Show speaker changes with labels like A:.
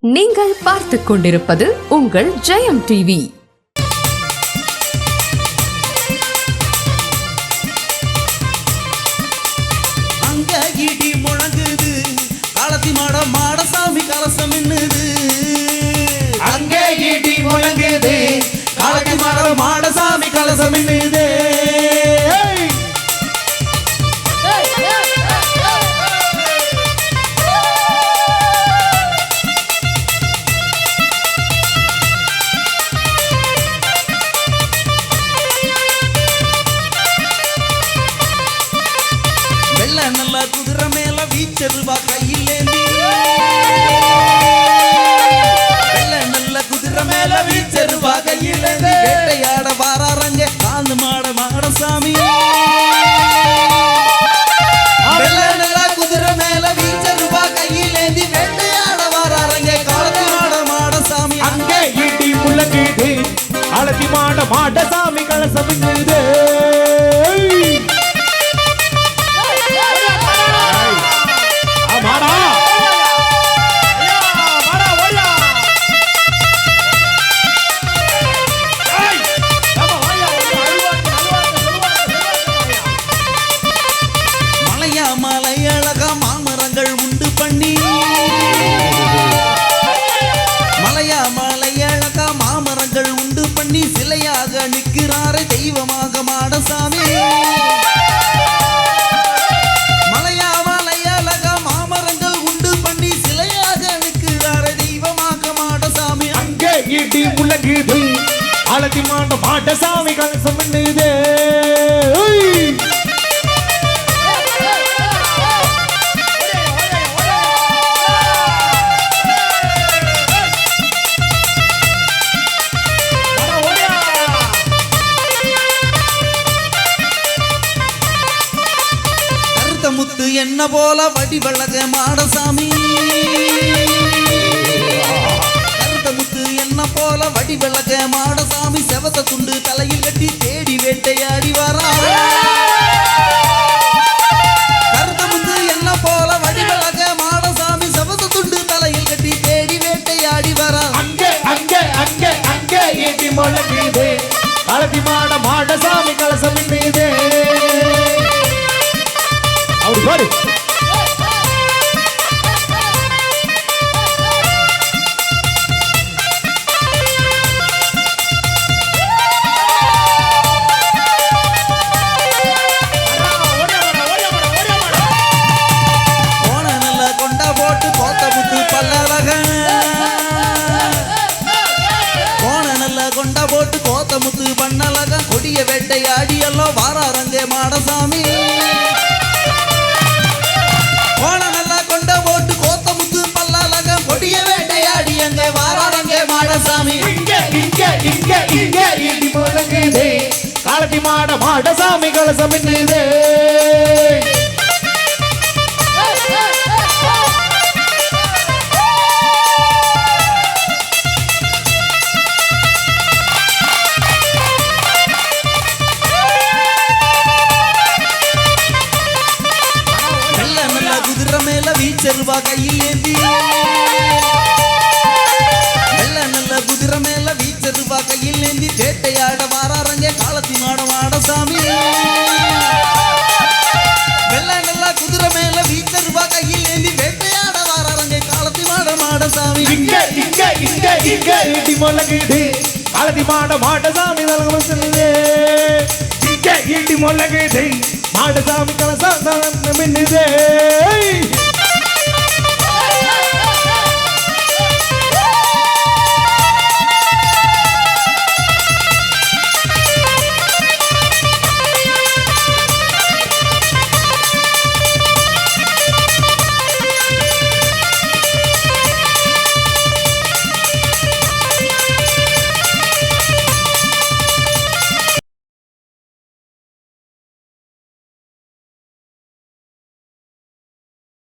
A: நீங்கள் பார்த்துக் கொண்டிருப்பது உங்கள் ஜெயம் டிவி.
B: அங்க இடி முழங்குது. காலத்தி மாட மாடசாமி கலசம் என்னது அங்க இடி முழங்குது. காலத்தி மாட மாடசாமி கலசம் என்னது மாட மாடசாமி
C: அங்கே மாட சாமி கலசம் அங்கே இடி முழங்குது அழகி மாட மாட சாமி கலசம்
B: பண்ணுதே முத்து என்ன போல வடிவழக மாடசாமி? money. கொடிய வேட்டையாடி எல்லாம் வாராரங்கே மாடசாமி. போன நல்ல கொண்டா கோத்த முத்து பல்லழக கொடிய வேட்டையாடி அங்கே வாராரங்கே மாடசாமி.
C: இங்கே இங்கே இங்கே இங்கே ஏடி காலத்தி மாட மாட கலசம்
B: வீச்சருவா கையில் ஏந்தி நல்ல நல்ல குதிரை மேல வீச்சருவா கையில் ஏந்தி சேட்டையாட வாராரங்க காலத்தி மாட மாடசாமி வெள்ள நல்ல குதிரை மேல வீச்சருவா கையில் ஏந்தி வேட்டையாட வாராரங்க காலத்தி மாட மாடசாமி
C: இங்கே இங்கே இங்கே இங்கே ஏடி முழங்குது காலத்தி மாட மாட சாமி கலசம் மின்னுது. இங்கே ஏடி முழங்குது மாட சாமி கலசம் மின்னுதே